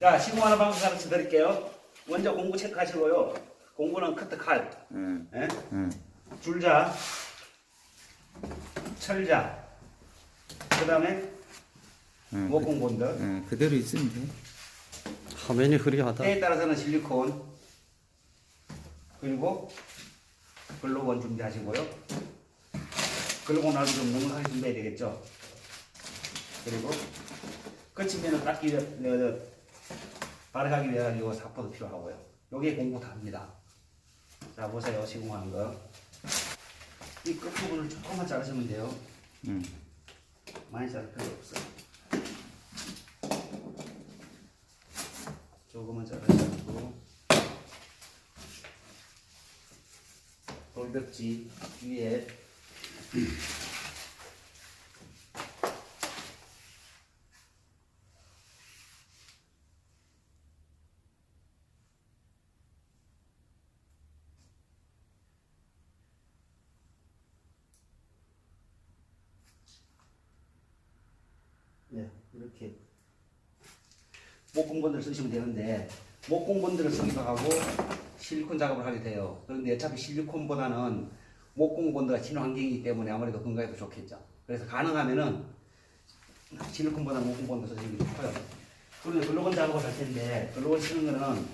자, 시공하는 방법 가르쳐 드릴게요. 먼저 공구 체크하시고요. 공구는 커트 칼, 응, 예? 응. 줄자, 철자, 그 다음에 응, 목공 본드, 응, 그대로 있으면 돼. 화면이 흐리하다. 때에 따라서는 실리콘, 그리고 글루건 준비하시고요. 글루건 나도 좀 넉넉하게 준비해야 되겠죠. 그리고 끝이면은 닦기 위해, 어, 바르기 위해 가지고 사포도 필요하고요. 요게 공구 답니다. 자, 보세요. 시공하는 거. 이 끝부분을 조금만 자르시면 돼요. 응. 많이 자를 필요 없어요. 조금만 자르시고 돌벽지 위에 네, 이렇게 목공본드를 쓰시면 되는데 목공본드를 쓰기도 하고 실리콘 작업을 하게 돼요. 그런데 어차피 실리콘보다는 목공본드가 친환경이기 때문에 아무래도 건강에도 좋겠죠. 그래서 가능하면은 실리콘보다 목공본드 쓰시는 게 좋고요. 그리고 글루건 작업을 할 텐데 글루건 치는 거는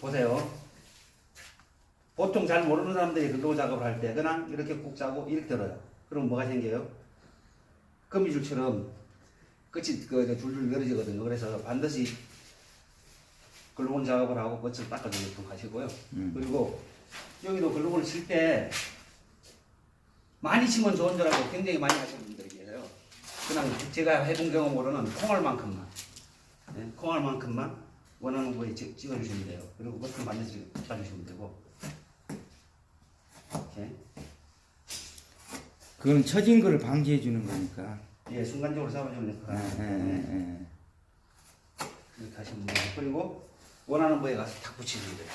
보세요. 보통 잘 모르는 사람들이 글루건 작업을 할 때 그냥 이렇게 꾹 짜고 이렇게 들어요. 그럼 뭐가 생겨요? 거미줄처럼 끝이 그 줄줄 늘어지거든요. 그래서 반드시 글루건 작업을 하고 끝을 닦아주도록 하시고요. 음. 그리고 여기도 글루건을 칠 때 많이 치면 좋은 줄 알고 굉장히 많이 하시는 분들이 계세요. 그냥 제가 해본 경험으로는 콩알만큼만, 네, 콩알만큼만 원하는 부위에 찍- 찍어주시면 돼요. 그리고 끝을 반드시 닦아주시면 되고. 이렇게. 그건 처진 거를 방지해 주는 거니까. 예, 순간적으로 잡아주는 예, 역할을 하기 예, 때문에 예, 이렇게 하시면 돼요. 그리고 원하는 부위에 가서 탁 붙이시면 돼요.